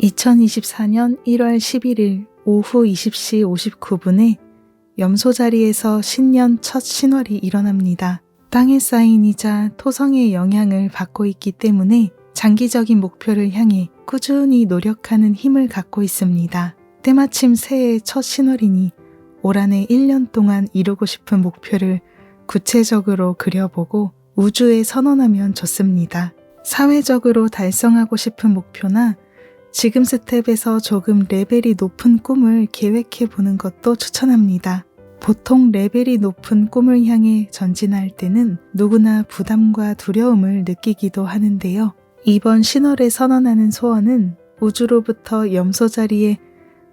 2024년 1월 11일 오후 20시 59분에 염소 자리에서 신년 첫 신월이 일어납니다. 땅에 쌓인이자 토성의 영향을 받고 있기 때문에 장기적인 목표를 향해 꾸준히 노력하는 힘을 갖고 있습니다. 때마침 새해의 첫 신월이니 올 한해 1년 동안 이루고 싶은 목표를 구체적으로 그려보고 우주에 선언하면 좋습니다. 사회적으로 달성하고 싶은 목표나 지금 스텝에서 조금 레벨이 높은 꿈을 계획해 보는 것도 추천합니다. 보통 레벨이 높은 꿈을 향해 전진할 때는 누구나 부담과 두려움을 느끼기도 하는데요. 이번 신월에 선언하는 소원은 우주로부터 염소 자리에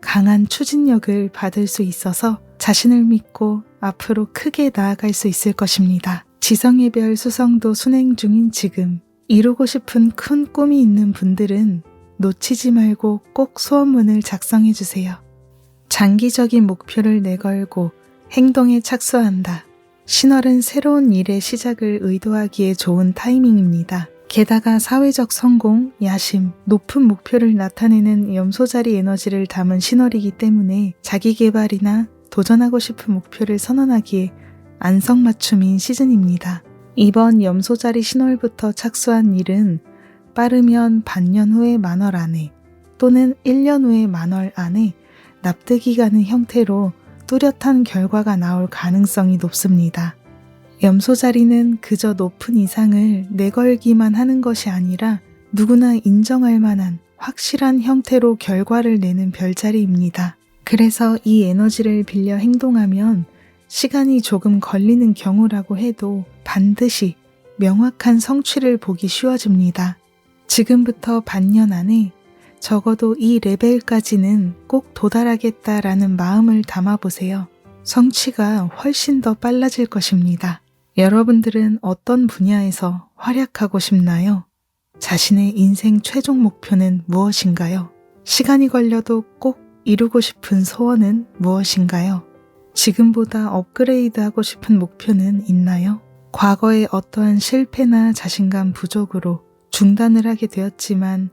강한 추진력을 받을 수 있어서 자신을 믿고 앞으로 크게 나아갈 수 있을 것입니다. 지성의 별 수성도 순행 중인 지금 이루고 싶은 큰 꿈이 있는 분들은 놓치지 말고 꼭 소원문을 작성해 주세요. 장기적인 목표를 내걸고 행동에 착수한다. 신월은 새로운 일의 시작을 의도하기에 좋은 타이밍입니다. 게다가 사회적 성공, 야심, 높은 목표를 나타내는 염소자리 에너지를 담은 신월이기 때문에 자기 개발이나 도전하고 싶은 목표를 선언하기에 안성맞춤인 시즌입니다. 이번 염소자리 신월부터 착수한 일은 빠르면 반년 후에 만월 안에 또는 1년 후에 만월 안에 납득이 가는 형태로 뚜렷한 결과가 나올 가능성이 높습니다. 염소 자리는 그저 높은 이상을 내걸기만 하는 것이 아니라 누구나 인정할 만한 확실한 형태로 결과를 내는 별자리입니다. 그래서 이 에너지를 빌려 행동하면 시간이 조금 걸리는 경우라고 해도 반드시 명확한 성취를 보기 쉬워집니다. 지금부터 반년 안에 적어도 이 레벨까지는 꼭 도달하겠다라는 마음을 담아보세요. 성취가 훨씬 더 빨라질 것입니다. 여러분들은 어떤 분야에서 활약하고 싶나요? 자신의 인생 최종 목표는 무엇인가요? 시간이 걸려도 꼭 이루고 싶은 소원은 무엇인가요? 지금보다 업그레이드 하고 싶은 목표는 있나요? 과거의 어떠한 실패나 자신감 부족으로 중단을 하게 되었지만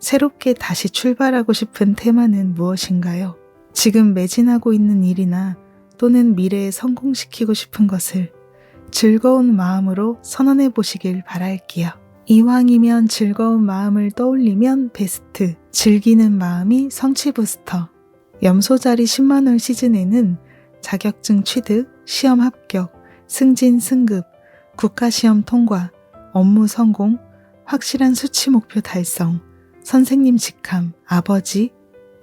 새롭게 다시 출발하고 싶은 테마는 무엇인가요? 지금 매진하고 있는 일이나 또는 미래에 성공시키고 싶은 것을 즐거운 마음으로 선언해 보시길 바랄게요. 이왕이면 즐거운 마음을 떠올리면 베스트, 즐기는 마음이 성취 부스터. 염소자리 10만원 시즌에는 자격증 취득, 시험 합격, 승진 승급, 국가시험 통과, 업무 성공, 확실한 수치 목표 달성, 선생님 직함, 아버지,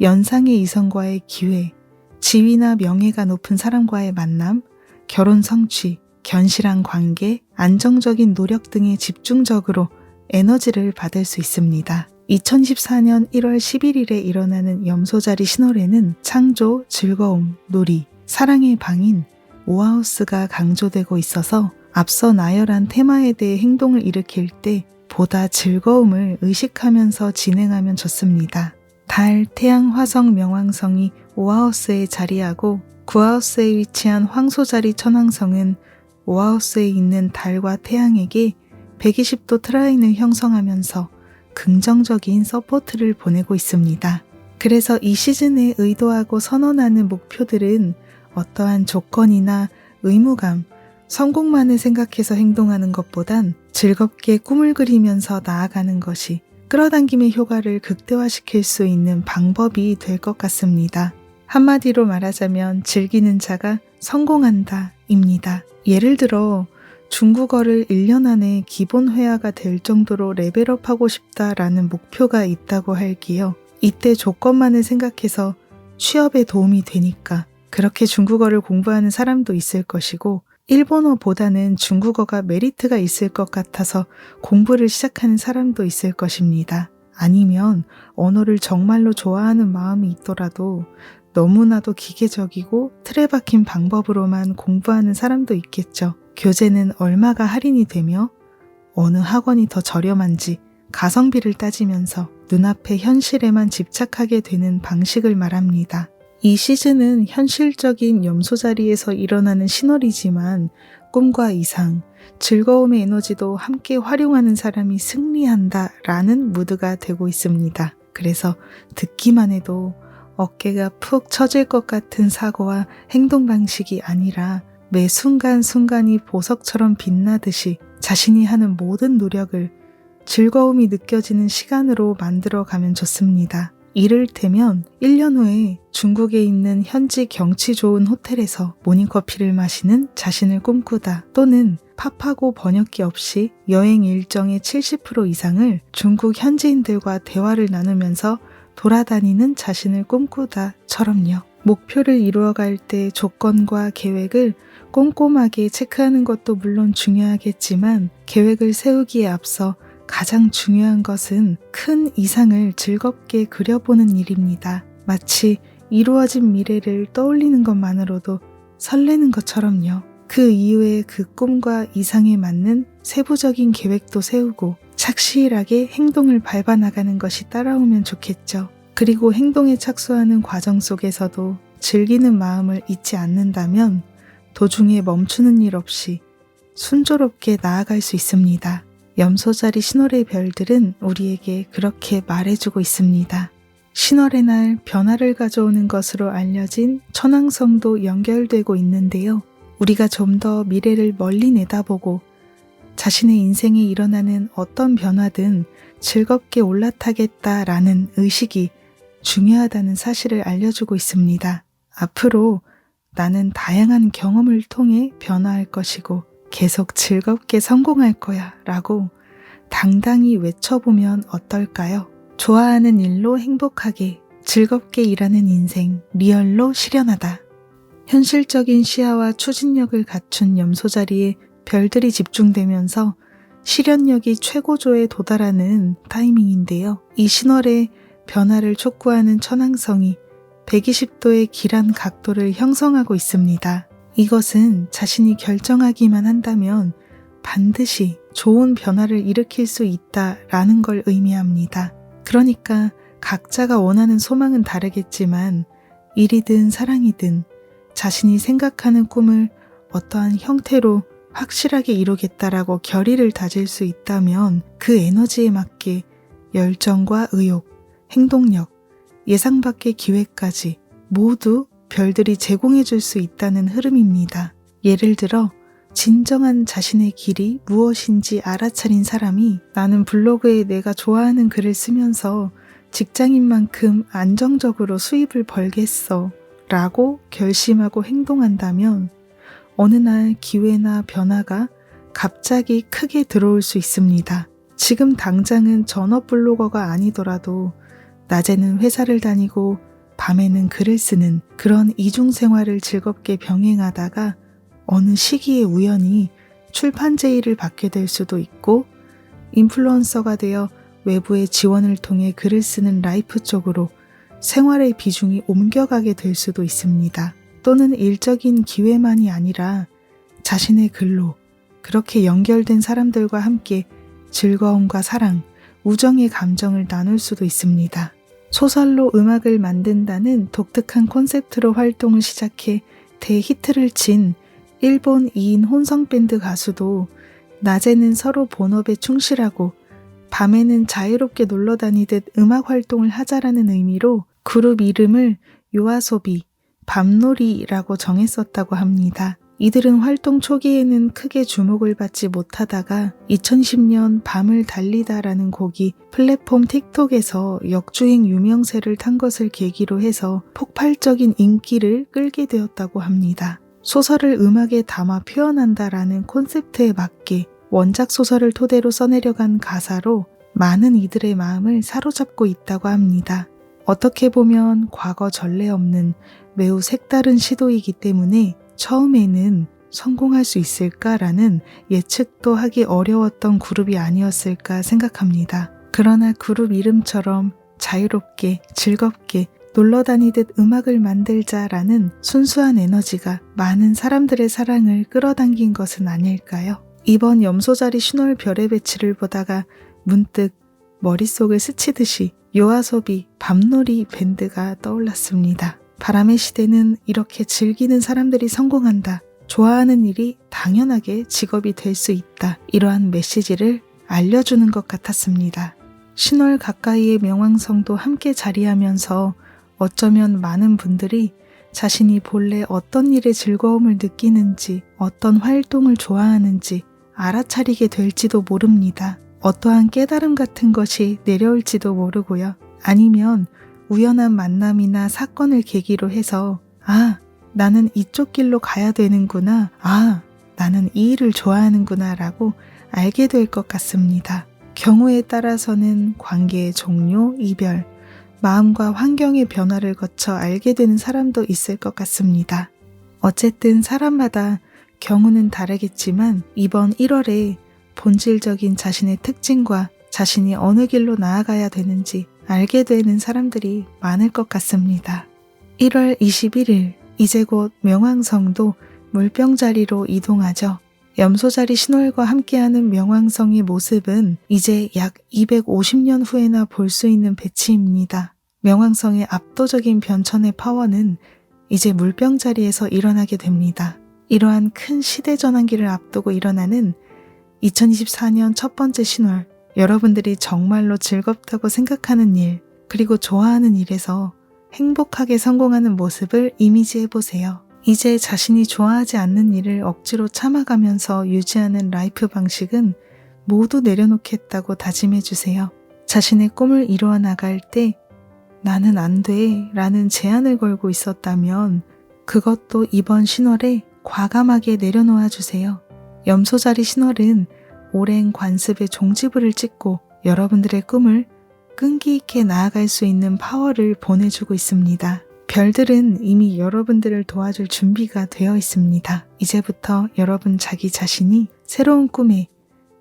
연상의 이성과의 기회, 지위나 명예가 높은 사람과의 만남, 결혼 성취, 견실한 관계, 안정적인 노력 등에 집중적으로 에너지를 받을 수 있습니다. 2014년 1월 11일에 일어나는 염소자리 신월에는 창조, 즐거움, 놀이, 사랑의 방인 오하우스가 강조되고 있어서 앞서 나열한 테마에 대해 행동을 일으킬 때 보다 즐거움을 의식하면서 진행하면 좋습니다. 달, 태양, 화성, 명왕성이 5하우스에 자리하고 9하우스에 위치한 황소자리 천왕성은 5하우스에 있는 달과 태양에게 120도 트라인을 형성하면서 긍정적인 서포트를 보내고 있습니다. 그래서 이 시즌에 의도하고 선언하는 목표들은 어떠한 조건이나 의무감, 성공만을 생각해서 행동하는 것보단 즐겁게 꿈을 그리면서 나아가는 것이 끌어당김의 효과를 극대화시킬 수 있는 방법이 될 것 같습니다. 한마디로 말하자면 즐기는 자가 성공한다 입니다. 예를 들어 중국어를 1년 안에 기본 회화가 될 정도로 레벨업하고 싶다라는 목표가 있다고 할기요. 이때 조건만을 생각해서 취업에 도움이 되니까 그렇게 중국어를 공부하는 사람도 있을 것이고 일본어보다는 중국어가 메리트가 있을 것 같아서 공부를 시작하는 사람도 있을 것입니다. 아니면 언어를 정말로 좋아하는 마음이 있더라도 너무나도 기계적이고 틀에 박힌 방법으로만 공부하는 사람도 있겠죠. 교재는 얼마가 할인이 되며 어느 학원이 더 저렴한지 가성비를 따지면서 눈앞의 현실에만 집착하게 되는 방식을 말합니다. 이 시즌은 현실적인 염소 자리에서 일어나는 신월이지만 꿈과 이상, 즐거움의 에너지도 함께 활용하는 사람이 승리한다 라는 무드가 되고 있습니다. 그래서 듣기만 해도 어깨가 푹 처질 것 같은 사고와 행동 방식이 아니라 매 순간순간이 보석처럼 빛나듯이 자신이 하는 모든 노력을 즐거움이 느껴지는 시간으로 만들어 가면 좋습니다. 이를테면 1년 후에 중국에 있는 현지 경치 좋은 호텔에서 모닝커피를 마시는 자신을 꿈꾸다 또는 팝하고 번역기 없이 여행 일정의 70% 이상을 중국 현지인들과 대화를 나누면서 돌아다니는 자신을 꿈꾸다처럼요. 목표를 이루어갈 때 조건과 계획을 꼼꼼하게 체크하는 것도 물론 중요하겠지만 계획을 세우기에 앞서 가장 중요한 것은 큰 이상을 즐겁게 그려보는 일입니다. 마치 이루어진 미래를 떠올리는 것만으로도 설레는 것처럼요. 그 이후에 그 꿈과 이상에 맞는 세부적인 계획도 세우고 착실하게 행동을 밟아 나가는 것이 따라오면 좋겠죠. 그리고 행동에 착수하는 과정 속에서도 즐기는 마음을 잊지 않는다면 도중에 멈추는 일 없이 순조롭게 나아갈 수 있습니다. 염소자리 신월의 별들은 우리에게 그렇게 말해주고 있습니다. 신월의 날 변화를 가져오는 것으로 알려진 천왕성도 연결되고 있는데요. 우리가 좀 더 미래를 멀리 내다보고 자신의 인생에 일어나는 어떤 변화든 즐겁게 올라타겠다라는 의식이 중요하다는 사실을 알려주고 있습니다. 앞으로 나는 다양한 경험을 통해 변화할 것이고 계속 즐겁게 성공할 거야 라고 당당히 외쳐보면 어떨까요? 좋아하는 일로 행복하게 즐겁게 일하는 인생 리얼로 실현하다. 현실적인 시야와 추진력을 갖춘 염소자리에 별들이 집중되면서 실현력이 최고조에 도달하는 타이밍인데요. 이 신월에 변화를 촉구하는 천왕성이 120도의 길한 각도를 형성하고 있습니다. 이것은 자신이 결정하기만 한다면 반드시 좋은 변화를 일으킬 수 있다라는 걸 의미합니다. 그러니까 각자가 원하는 소망은 다르겠지만 일이든 사랑이든 자신이 생각하는 꿈을 어떠한 형태로 확실하게 이루겠다라고 결의를 다질 수 있다면 그 에너지에 맞게 열정과 의욕, 행동력, 예상 밖의 기회까지 모두 별들이 제공해 줄 수 있다는 흐름입니다. 예를 들어 진정한 자신의 길이 무엇인지 알아차린 사람이 나는 블로그에 내가 좋아하는 글을 쓰면서 직장인만큼 안정적으로 수입을 벌겠어 라고 결심하고 행동한다면 어느 날 기회나 변화가 갑자기 크게 들어올 수 있습니다. 지금 당장은 전업 블로거가 아니더라도 낮에는 회사를 다니고 밤에는 글을 쓰는 그런 이중 생활을 즐겁게 병행하다가 어느 시기에 우연히 출판 제의를 받게 될 수도 있고 인플루언서가 되어 외부의 지원을 통해 글을 쓰는 라이프 쪽으로 생활의 비중이 옮겨가게 될 수도 있습니다. 또는 일적인 기회만이 아니라 자신의 글로 그렇게 연결된 사람들과 함께 즐거움과 사랑, 우정의 감정을 나눌 수도 있습니다. 소설로 음악을 만든다는 독특한 콘셉트로 활동을 시작해 대히트를 친 일본 2인 혼성밴드 가수도 낮에는 서로 본업에 충실하고 밤에는 자유롭게 놀러 다니듯 음악 활동을 하자라는 의미로 그룹 이름을 요아소비, 밤놀이라고 정했었다고 합니다. 이들은 활동 초기에는 크게 주목을 받지 못하다가 2010년 밤을 달리다라는 곡이 플랫폼 틱톡에서 역주행 유명세를 탄 것을 계기로 해서 폭발적인 인기를 끌게 되었다고 합니다. 소설을 음악에 담아 표현한다라는 콘셉트에 맞게 원작 소설을 토대로 써내려간 가사로 많은 이들의 마음을 사로잡고 있다고 합니다. 어떻게 보면 과거 전례 없는 매우 색다른 시도이기 때문에 처음에는 성공할 수 있을까라는 예측도 하기 어려웠던 그룹이 아니었을까 생각합니다. 그러나 그룹 이름처럼 자유롭게 즐겁게 놀러 다니듯 음악을 만들자라는 순수한 에너지가 많은 사람들의 사랑을 끌어당긴 것은 아닐까요? 이번 염소자리 신월 별의 배치를 보다가 문득 머릿속을 스치듯이 요아소비 밤놀이 밴드가 떠올랐습니다. 바람의 시대는 이렇게 즐기는 사람들이 성공한다. 좋아하는 일이 당연하게 직업이 될 수 있다. 이러한 메시지를 알려주는 것 같았습니다. 신월 가까이의 명왕성도 함께 자리하면서 어쩌면 많은 분들이 자신이 본래 어떤 일에 즐거움을 느끼는지, 어떤 활동을 좋아하는지 알아차리게 될지도 모릅니다. 어떠한 깨달음 같은 것이 내려올지도 모르고요. 아니면 우연한 만남이나 사건을 계기로 해서, 아, 나는 이쪽 길로 가야 되는구나. 아, 나는 이 일을 좋아하는구나. 라고 알게 될 것 같습니다. 경우에 따라서는 관계의 종료, 이별, 마음과 환경의 변화를 거쳐 알게 되는 사람도 있을 것 같습니다. 어쨌든 사람마다 경우는 다르겠지만 이번 1월에 본질적인 자신의 특징과 자신이 어느 길로 나아가야 되는지 알게 되는 사람들이 많을 것 같습니다. 1월 21일 이제 곧 명왕성도 물병자리로 이동하죠. 염소자리 신월과 함께하는 명왕성의 모습은 이제 약 250년 후에나 볼 수 있는 배치입니다. 명왕성의 압도적인 변천의 파워는 이제 물병자리에서 일어나게 됩니다. 이러한 큰 시대 전환기를 앞두고 일어나는 2024년 첫 번째 신월, 여러분들이 정말로 즐겁다고 생각하는 일, 그리고 좋아하는 일에서 행복하게 성공하는 모습을 이미지해 보세요. 이제 자신이 좋아하지 않는 일을 억지로 참아가면서 유지하는 라이프 방식은 모두 내려놓겠다고 다짐해 주세요. 자신의 꿈을 이루어 나갈 때 나는 안 돼 라는 제안을 걸고 있었다면 그것도 이번 신월에 과감하게 내려놓아 주세요. 염소자리 신월은 오랜 관습의 종지부를 찍고 여러분들의 꿈을 끈기 있게 나아갈 수 있는 파워를 보내주고 있습니다. 별들은 이미 여러분들을 도와줄 준비가 되어 있습니다. 이제부터 여러분 자기 자신이 새로운 꿈에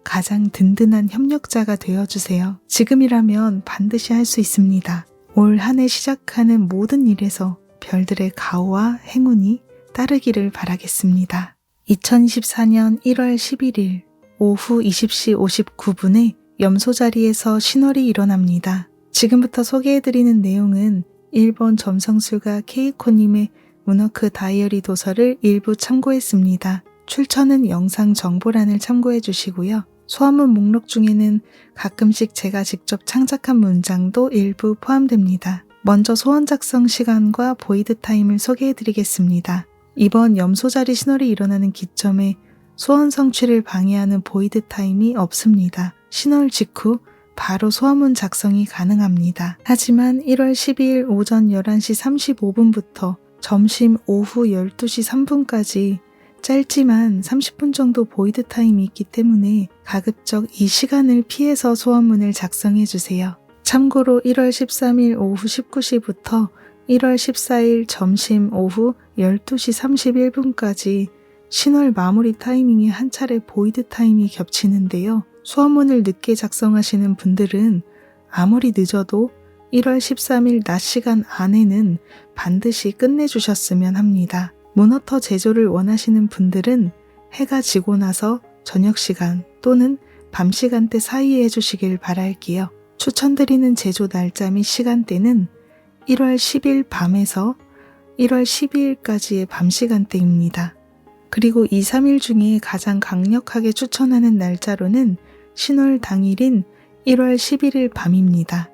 가장 든든한 협력자가 되어주세요. 지금이라면 반드시 할 수 있습니다. 올 한 해 시작하는 모든 일에서 별들의 가호와 행운이 따르기를 바라겠습니다. 2024년 1월 11일 오후 20시 59분에 염소 자리에서 신월이 일어납니다. 지금부터 소개해드리는 내용은 일본 점성술가 케이코님의 문워크 다이어리 도서를 일부 참고했습니다. 출처는 영상 정보란을 참고해 주시고요. 소화문 목록 중에는 가끔씩 제가 직접 창작한 문장도 일부 포함됩니다. 먼저 소원 작성 시간과 보이드 타임을 소개해 드리겠습니다. 이번 염소자리 신월이 일어나는 기점에 소원 성취를 방해하는 보이드 타임이 없습니다. 신월 직후 바로 소화문 작성이 가능합니다. 하지만 1월 12일 오전 11시 35분부터 점심 오후 12시 3분까지 짧지만 30분 정도 보이드 타임이 있기 때문에 가급적 이 시간을 피해서 소원문을 작성해 주세요. 참고로 1월 13일 오후 19시부터 1월 14일 점심 오후 12시 31분까지 신월 마무리 타이밍에 한 차례 보이드 타임이 겹치는데요. 소원문을 늦게 작성하시는 분들은 아무리 늦어도 1월 13일 낮 시간 안에는 반드시 끝내주셨으면 합니다. 모너터 제조를 원하시는 분들은 해가 지고 나서 저녁 시간 또는 밤 시간대 사이에 해주시길 바랄게요. 추천드리는 제조 날짜 및 시간대는 1월 10일 밤에서 1월 12일까지의 밤 시간대입니다. 그리고 2, 3일 중에 가장 강력하게 추천하는 날짜로는 신월 당일인 1월 11일 밤입니다.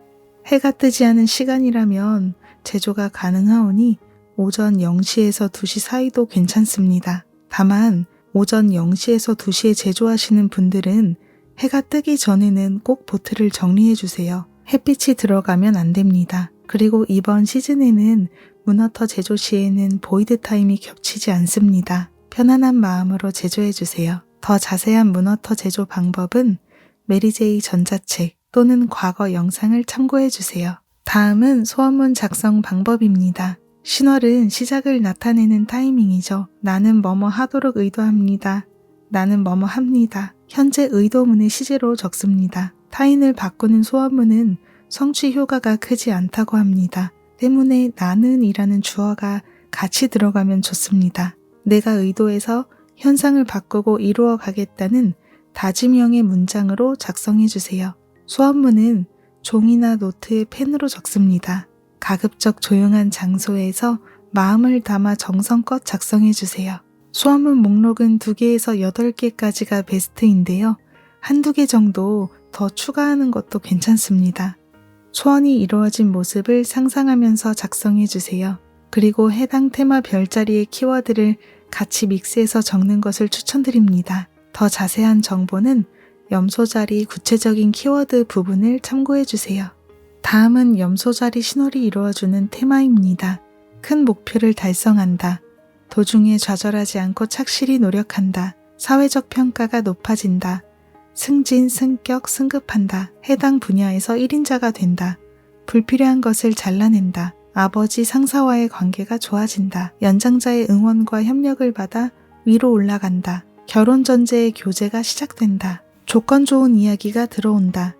해가 뜨지 않은 시간이라면 제조가 가능하오니 오전 0시에서 2시 사이도 괜찮습니다. 다만 오전 0시에서 2시에 제조하시는 분들은 해가 뜨기 전에는 꼭 보트를 정리해 주세요. 햇빛이 들어가면 안 됩니다. 그리고 이번 시즌에는 문어터 제조 시에는 보이드 타임이 겹치지 않습니다. 편안한 마음으로 제조해 주세요. 더 자세한 문어터 제조 방법은 메리제이 전자책 또는 과거 영상을 참고해 주세요. 다음은 소원문 작성 방법입니다. 신월은 시작을 나타내는 타이밍이죠. 나는 뭐뭐 하도록 의도합니다. 나는 뭐뭐 합니다. 현재 의도문의 시제로 적습니다. 타인을 바꾸는 소원문은 성취 효과가 크지 않다고 합니다. 때문에 나는 이라는 주어가 같이 들어가면 좋습니다. 내가 의도해서 현상을 바꾸고 이루어 가겠다는 다짐형의 문장으로 작성해 주세요. 소원문은 종이나 노트에 펜으로 적습니다. 가급적 조용한 장소에서 마음을 담아 정성껏 작성해 주세요. 소원문 목록은 2개에서 8개까지가 베스트인데요. 한두 개 정도 더 추가하는 것도 괜찮습니다. 소원이 이루어진 모습을 상상하면서 작성해 주세요. 그리고 해당 테마 별자리의 키워드를 같이 믹스해서 적는 것을 추천드립니다. 더 자세한 정보는 염소자리 구체적인 키워드 부분을 참고해 주세요. 다음은 염소자리 신월이 이루어주는 테마입니다. 큰 목표를 달성한다. 도중에 좌절하지 않고 착실히 노력한다. 사회적 평가가 높아진다. 승진, 승격, 승급한다. 해당 분야에서 1인자가 된다. 불필요한 것을 잘라낸다. 아버지 상사와의 관계가 좋아진다. 연장자의 응원과 협력을 받아 위로 올라간다. 결혼 전제의 교제가 시작된다. 조건 좋은 이야기가 들어온다.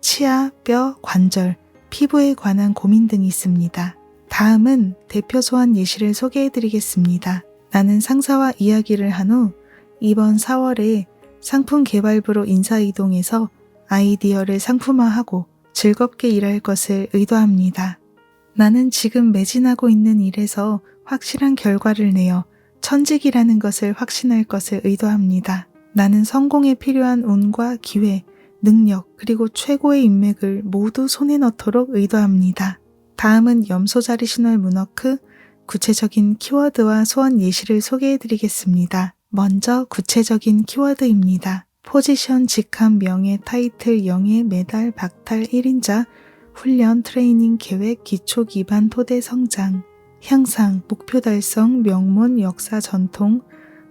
치아, 뼈, 관절, 피부에 관한 고민 등이 있습니다. 다음은 대표 소원 예시를 소개해 드리겠습니다. 나는 상사와 이야기를 한 후 이번 4월에 상품 개발부로 인사이동해서 아이디어를 상품화하고 즐겁게 일할 것을 의도합니다. 나는 지금 매진하고 있는 일에서 확실한 결과를 내어 천직이라는 것을 확신할 것을 의도합니다. 나는 성공에 필요한 운과 기회, 능력, 그리고 최고의 인맥을 모두 손에 넣도록 의도합니다. 다음은 염소자리 신월 문워크 구체적인 키워드와 소원 예시를 소개해 드리겠습니다. 먼저 구체적인 키워드입니다. 포지션, 직함, 명예, 타이틀, 영예, 메달, 박탈, 1인자, 훈련, 트레이닝, 계획, 기초 기반, 토대 성장, 향상, 목표 달성, 명문, 역사, 전통,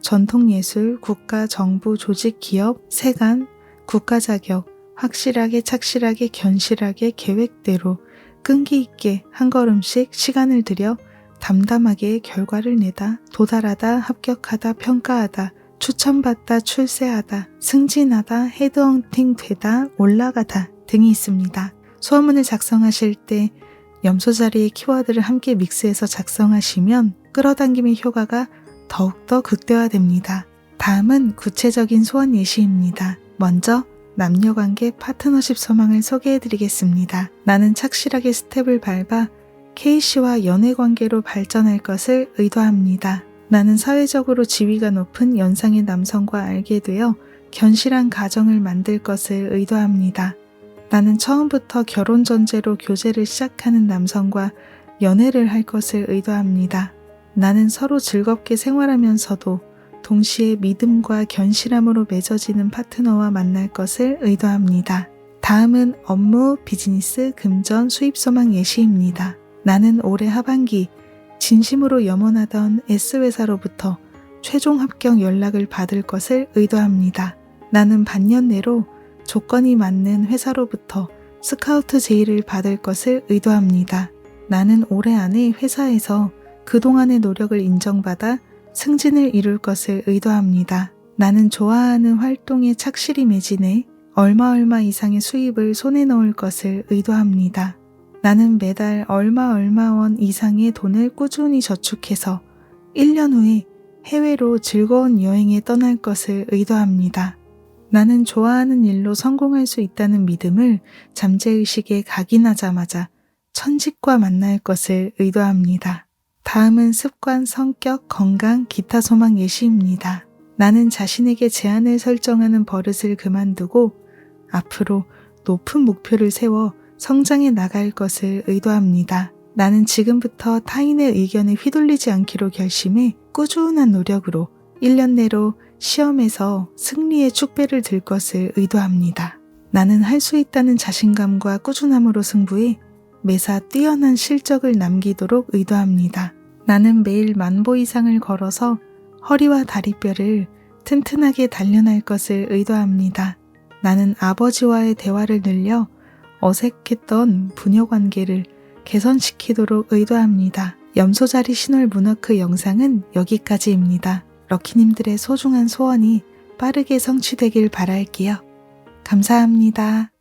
전통예술, 국가, 정부, 조직, 기업, 세관, 국가 자격, 확실하게, 착실하게, 견실하게, 계획대로, 끈기 있게, 한 걸음씩 시간을 들여 담담하게 결과를 내다, 도달하다, 합격하다, 평가하다, 추천받다, 출세하다, 승진하다, 헤드헌팅 되다, 올라가다 등이 있습니다. 소원문을 작성하실 때 염소 자리의 키워드를 함께 믹스해서 작성하시면 끌어당김의 효과가 더욱더 극대화됩니다. 다음은 구체적인 소원 예시입니다. 먼저 남녀관계 파트너십 소망을 소개해 드리겠습니다. 나는 착실하게 스텝을 밟아 K씨와 연애 관계로 발전할 것을 의도합니다. 나는 사회적으로 지위가 높은 연상의 남성과 알게 되어 견실한 가정을 만들 것을 의도합니다. 나는 처음부터 결혼 전제로 교제를 시작하는 남성과 연애를 할 것을 의도합니다. 나는 서로 즐겁게 생활하면서도 동시에 믿음과 견실함으로 맺어지는 파트너와 만날 것을 의도합니다. 다음은 업무, 비즈니스, 금전, 수입 소망 예시입니다. 나는 올해 하반기 진심으로 염원하던 S회사로부터 최종 합격 연락을 받을 것을 의도합니다. 나는 반년 내로 조건이 맞는 회사로부터 스카우트 제의를 받을 것을 의도합니다. 나는 올해 안에 회사에서 그동안의 노력을 인정받아 승진을 이룰 것을 의도합니다. 나는 좋아하는 활동에 착실히 매진해 얼마 얼마 이상의 수입을 손에 넣을 것을 의도합니다. 나는 매달 얼마 얼마 원 이상의 돈을 꾸준히 저축해서 1년 후에 해외로 즐거운 여행에 떠날 것을 의도합니다. 나는 좋아하는 일로 성공할 수 있다는 믿음을 잠재의식에 각인하자마자 천직과 만날 것을 의도합니다. 다음은 습관, 성격, 건강, 기타 소망 예시입니다. 나는 자신에게 제한을 설정하는 버릇을 그만두고 앞으로 높은 목표를 세워 성장해 나갈 것을 의도합니다. 나는 지금부터 타인의 의견에 휘둘리지 않기로 결심해 꾸준한 노력으로 1년 내로 시험에서 승리의 축배를 들 것을 의도합니다. 나는 할 수 있다는 자신감과 꾸준함으로 승부해 매사 뛰어난 실적을 남기도록 의도합니다. 나는 매일 만보 이상을 걸어서 허리와 다리뼈를 튼튼하게 단련할 것을 의도합니다. 나는 아버지와의 대화를 늘려 어색했던 부녀 관계를 개선시키도록 의도합니다. 염소자리 신월 문워크 영상은 여기까지입니다. 럭키님들의 소중한 소원이 빠르게 성취되길 바랄게요. 감사합니다.